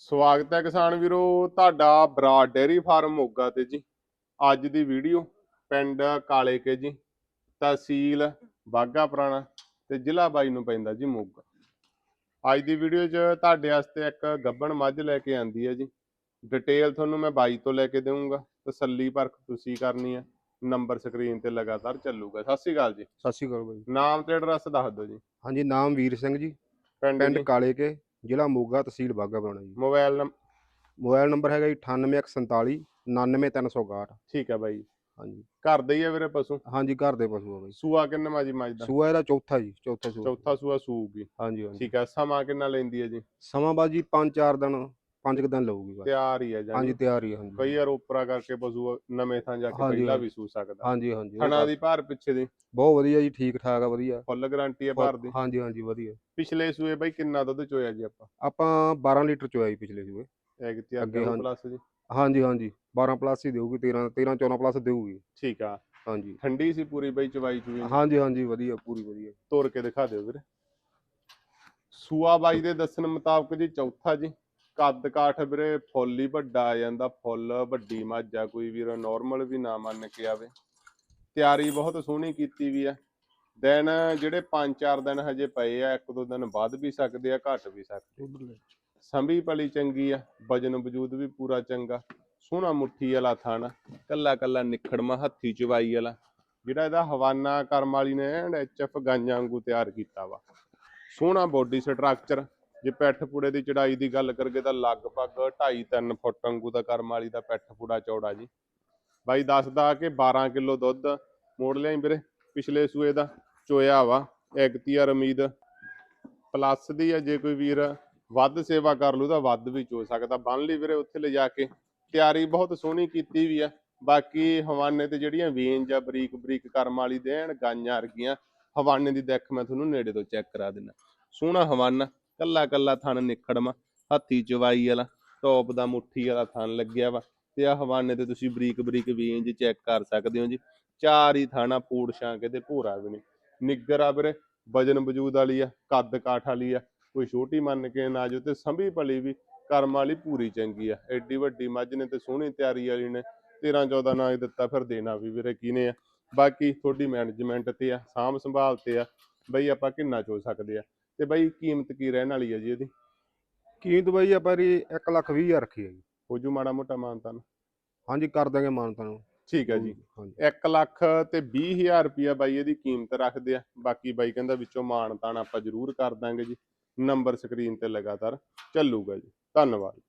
ਸਵਾਗਤ ਹੈ ਕਿਸਾਨ ਵੀਰੋ ਤੁਹਾਡਾ ਬਰਾਡ ਡੇਅਰੀ ਫਾਰਮ ਮੋਗਾ ਤੇ ਜੀ। ਅੱਜ ਦੀ ਵੀਡੀਓ ਪਿੰਡ ਕਾਲੇ ਕੇ ਜੀ ਤਹਿਸੀਲ ਬਾਗਾ ਪੁਰਾਣਾ ਤੇ ਜ਼ਿਲ੍ਹਾ ਬਾਈ ਨੂੰ ਪੈਂਦਾ ਜੀ ਮੋਗਾ। ਅੱਜ ਦੀ ਵੀਡੀਓ 'ਚ ਤੁਹਾਡੇ ਵਾਸਤੇ ਇੱਕ ਗੱਬਣ ਮੱਝ ਲੈ ਕੇ ਆਂਦੀ ਹੈ ਜੀ। ਡਿਟੇਲ ਤੁਹਾਨੂੰ ਮੈਂ ਬਾਈ ਤੋਂ ਲੈ ਕੇ ਦੇਵਾਂਗਾ ਤਸੱਲੀ ਪਰਖ ਤੁਸੀਂ ਕਰਨੀ ਹੈ ਨੰਬਰ ਸਕਰੀਨ ਤੇ ਲਗਾਤਾਰ ਚੱਲੂਗਾ। ਸਤਿ ਸ਼੍ਰੀ ਅਕਾਲ ਜੀ। ਸਤਿ ਸ਼੍ਰੀ ਅਕਾਲ ਬਾਈ। ਨਾਮ ਤੇ ਐਡਰੈਸ ਦੱਸ ਦਿਓ ਜੀ। ਹਾਂਜੀ ਨਾਮ ਵੀਰ ਸਿੰਘ ਜੀ ਪਿੰਡ ਕਾਲੇ ਕੇ ਜ਼ਿਲ੍ਹਾ ਮੋਗਾ ਤਹਿਸੀਲ ਬਾਗਾ ਪੁਰਾਣਾ ਜੀ। ਮੋਬਾਈਲ ਨੰਬਰ ਮੋਬਾਈਲ ਨੰਬਰ ਹੈਗਾ ਜੀ 98147 99361 ਠੀਕ ਹੈ ਬਾਈ। ਹਾਂਜੀ। ਘਰ ਦੇ ਹੀ ਆ ਵੀਰੇ ਪਸ਼ੂ? ਹਾਂਜੀ ਘਰ ਦੇ ਪਸ਼ੂ ਆ ਬਾਈ। ਸੂਆ ਕਿੰਨਾ ਮਾ ਜੀ ਮੱਝ ਦਾ ਸੂਆ ਇਹਦਾ ਚੌਥਾ ਜੀ ਚੌਥਾ ਸੂਆ। ਚੌਥਾ ਸੂਆ ਸੂਗੀ ਹਾਂਜੀ ਹਾਂਜੀ। ਠੀਕ ਹੈ ਸਮਾਂ ਕਿੰਨਾ ਲੈਂਦੀ ਹੈ ਜੀ? ਸਮਾਂ ਬਾਅਦ ਜੀ 5-4 ਦਿਨ। 5 ਦਿਨ ਲਊਗੀ ਬਸ। ਤਿਆਰ ਹੀ ਹੈ ਹਾਂਜੀ ਜਾਨੀ ਤਿਆਰ ਹੀ ਆ, ਹਾਂਜੀ। ਕਈ ਵਾਰ ਉਪਰਾ ਕਰਕੇ ਪਸ਼ੂ ਨਵੇਂ ਥਾਂ ਜਾ ਕੇ ਹਾਂਜੀ, ਪਹਿਲਾਂ। ਵੀ ਸੂ ਸਕਦਾ। ਹਾਂਜੀ ਹਾਂਜੀ ਥਣਾ ਦੀ ਭਾਰ ਪਿੱਛੇ ਦੀ। ਬਹੁਤ ਵਧੀਆ ਜੀ ਠੀਕ ਠਾਕ ਆ ਵਧੀਆ। ਫੁੱਲ ਗਾਰੰਟੀ ਹੈ ਭਾਰ ਦੀ। ਹਾਂਜੀ ਹਾਂਜੀ ਵਧੀਆ। ਪਿਛਲੇ ਸੂਏ ਬਾਈ ਕਿੰਨਾ ਦੁੱਧ ਚੋਇਆ ਜੀ ਆਪਾਂ? ਆਪਾਂ 12 ਲੀਟਰ ਚੋਇਆ ਜੀ ਪਿਛਲੇ ਸੂਏ। ਐਗ ਤੇ ਅੱਗੇ ਅੱਗੇ ਹਾਂਜੀ। ਪਲੱਸ ਜੀ? ਹਾਂਜੀ ਹਾਂਜੀ 12 ਪਲੱਸ ਹੀ ਦੇਊਗੀ 13 13 14 ਪਲੱਸ ਦੇਊਗੀ। ਠੀਕ ਆ। ਹਾਂਜੀ। ਠੰਡੀ ਸੀ ਪੂਰੀ ਬਾਈ ਚਵਾਈ ਚੂਈ ਹਾਂਜੀ ਹਾਂਜੀ ਵਧੀਆ ਪੂਰੀ ਵਧੀਆ। ਤੋੜ ਕੇ ਦਿਖਾ ਦਿਓ ਵੀਰੇ। ਸੂਆ ਬਾਈ ਦੇ ਦੱਸਣ ਮੁਤਾਬਕ ਜੀ ਚੌਥਾ ਜੀ। ਕੱਦ ਕਾਠ ਵੀਰੇ ਫੁੱਲ ਹੀ ਵੱਡਾ ਆ ਜਾਂਦਾ ਫੁੱਲ ਵੱਡੀ ਮੱਝ ਕੋਈ ਵੀਰ ਨਾਰਮਲ ਵੀ ਨਾ ਮੰਨ ਕੇ ਆਵੇ। ਤਿਆਰੀ ਬਹੁਤ ਸੋਹਣੀ ਕੀਤੀ ਵੀ ਆ। ਦਿਨ ਜਿਹੜੇ 5-4 ਦਿਨ ਹਜੇ ਪਏ ਆ ਇੱਕ ਦੋ ਦਿਨ ਵੱਧ ਵੀ ਸਕਦੇ ਆ ਘਟ ਵੀ ਸਕਦੇ ਸੰਭੀ ਪਲੀ ਚੰਗੀ ਆ ਵਜਨ ਵਜੂਦ ਵੀ ਪੂਰਾ ਚੰਗਾ। ਸੋਹਣਾ ਮੁੱਠੀ ਵਾਲਾ ਥਣ ਕੱਲਾ ਕੱਲਾ ਨਿਖੜਮਾ ਹੱਥੀ ਚਵਾਈ ਵਾਲਾ। ਜਿਹੜਾ ਇਹਦਾ ਹਵਾਨਾ ਕਰਮ ਵਾਲੀ ਨੇ ਐਚਐਫ ਗਾਂਜਾਂ ਵਾਂਗੂ ਤਿਆਰ ਕੀਤਾ ਵਾ। ਸੋਹਣਾ ਬੋਡੀ ਸਟਰਕਚਰ ਜੇ ਪੈਠ ਪੂੜੇ ਦੀ ਚੜਾਈ ਦੀ ਗੱਲ ਕਰਗੇ ਤਾਂ ਲਗਭਗ 2.5 3 ਫੁੱਟ ਅੰਗੂ ਦਾ ਕਰਮ ਵਾਲੀ ਦਾ ਪੈਠ ਪੂੜਾ ਚੌੜਾ ਜੀ। ਬਾਈ ਦੱਸਦਾ ਕਿ 12 ਕਿਲੋ ਦੁੱਧ ਮੋੜ ਲਿਆਈ ਵੀਰੇ, ਪਿਛਲੇ ਸੂਏ ਦਾ ਚੋਇਆ ਵਾ ਐਗਤੀਆਰ ਉਮੀਦ। ਪਲੱਸ ਦੀ ਆ, ਜੇ ਕੋਈ ਵੀਰ ਵੱਧ ਸੇਵਾ ਕਰ ਲੂ ਤਾਂ ਵੱਧ ਵੀ ਚੋ ਸਕਦਾ। ਬੰਨ ਲਈ ਵੀਰੇ ਉੱਥੇ ਲਿਜਾ ਕੇ। ਤਿਆਰੀ ਬਹੁਤ ਸੋਹਣੀ ਕੀਤੀ ਵੀ ਆ। ਬਾਕੀ ਹਵਾਨੇ ਤੇ ਜਿਹੜੀਆਂ ਵੇਨ ਜਾਂ ਬਰੀਕ ਬਰੀਕ ਕਰਮ ਵਾਲੀ ਦੇਣ, ਗਾਈਆਂ ਵਰਗੀਆਂ, ਹਵਾਨੇ ਦੀ ਦਿੱਖ ਮੈਂ ਤੁਹਾਨੂੰ ਨੇੜੇ ਤੋਂ ਚੈੱਕ ਕਰਾ ਦਿੰਦਾ ਸੋਹਣਾ ਹਵਾਨਾ। ਕੱਲਾ ਕੱਲਾ ਥਣ ਨਿਖੜਮਾ ਹੱਥੀ ਚਵਾਈ ਵਾਲਾ, ਟੌਪ ਦਾ ਮੁੱਠੀ ਵਾਲਾ ਥਣ ਲੱਗਿਆ ਵਾ। ਤੇ ਆ ਹਵਾਨੇ ਤੇ ਤੁਸੀਂ ਬਰੀਕ ਬਰੀਕ ਵੇਂਜ ਚੈੱਕ ਕਰ ਸਕਦੇ ਹੋ ਜੀ। ਚਾਰ ਹੀ ਥਾਣਾ ਪੂੜ ਛਾਂਕ ਤੇ ਭੂਰਾ ਵੀ ਨਹੀਂ। ਨਿੱਗਰ ਆ ਵੀਰੇ, ਵਜਨ ਵਜੂਦ ਵਾਲੀ ਆ, ਕੱਦ ਕਾਠ ਵਾਲੀ ਆ, ਕੋਈ ਛੋਟੀ ਮੰਨ ਕੇ ਨਾ ਜੋ ਤੇ ਸੰਭੀ ਭਲੀ ਵੀ, ਕਰਮ ਵਾਲੀ ਪੂਰੀ ਚੰਗੀ ਆ। ਐਡੀ ਵੱਡੀ ਮੱਝ ਨੇ ਤੇ ਸੋਹਣੀ ਤਿਆਰੀ ਵਾਲੀ ਨੇ 13 14 ਨਾ ਦਿੱਤਾ ਫਿਰ ਦੇਣਾ ਵੀ ਵੀਰੇ ਕਿਹਨੇ ਆ। ਬਾਕੀ ਤੁਹਾਡੀ ਮੈਨੇਜਮੈਂਟ ਤੇ ਆ, ਸਾਂਭ ਸੰਭਾਲ ਤੇ ਆ, ਬਈ ਆਪਾਂ ਕਿੰਨਾ ਚੋ ਸਕਦੇ ਆ। ਤੇ ਬਈ ਕੀਮਤ ਕੀ ਰਹਿਣ ਵਾਲੀ ਆ ਜੀ ਇਹਦੀ? ਕੀਮਤ ਬਾਈ ਆਪਾਂ ਦੀ 1 ਲੱਖ 20 ਹਜ਼ਾਰ ਰੱਖੀ ਹੈ ਜੀ। ਹੋ ਜੂ ਮਾੜਾ ਮੋਟਾ ਮਾਨਤਾਨ ਹਾਂਜੀ ਕਰ ਦਾਂਗੇ ਮਾਨਤਾ ਨੂੰ। ਠੀਕ ਹੈ ਜੀ। ਹਾਂਜੀ। 1 ਲੱਖ ਤੇ 20000 ਰੁਪਿਆ ਬਾਈ ਇਹਦੀ ਕੀਮਤ ਰੱਖਦੇ ਆ। ਬਾਕੀ ਬਾਈ ਕਹਿੰਦਾ ਵਿੱਚੋਂ ਮਾਣ ਤਾਣ ਆਪਾਂ ਜ਼ਰੂਰ ਕਰ ਦਾਂਗੇ ਜੀ। ਨੰਬਰ ਸਕਰੀਨ ਤੇ ਲਗਾਤਾਰ ਚੱਲੂਗਾ ਜੀ। ਧੰਨਵਾਦ।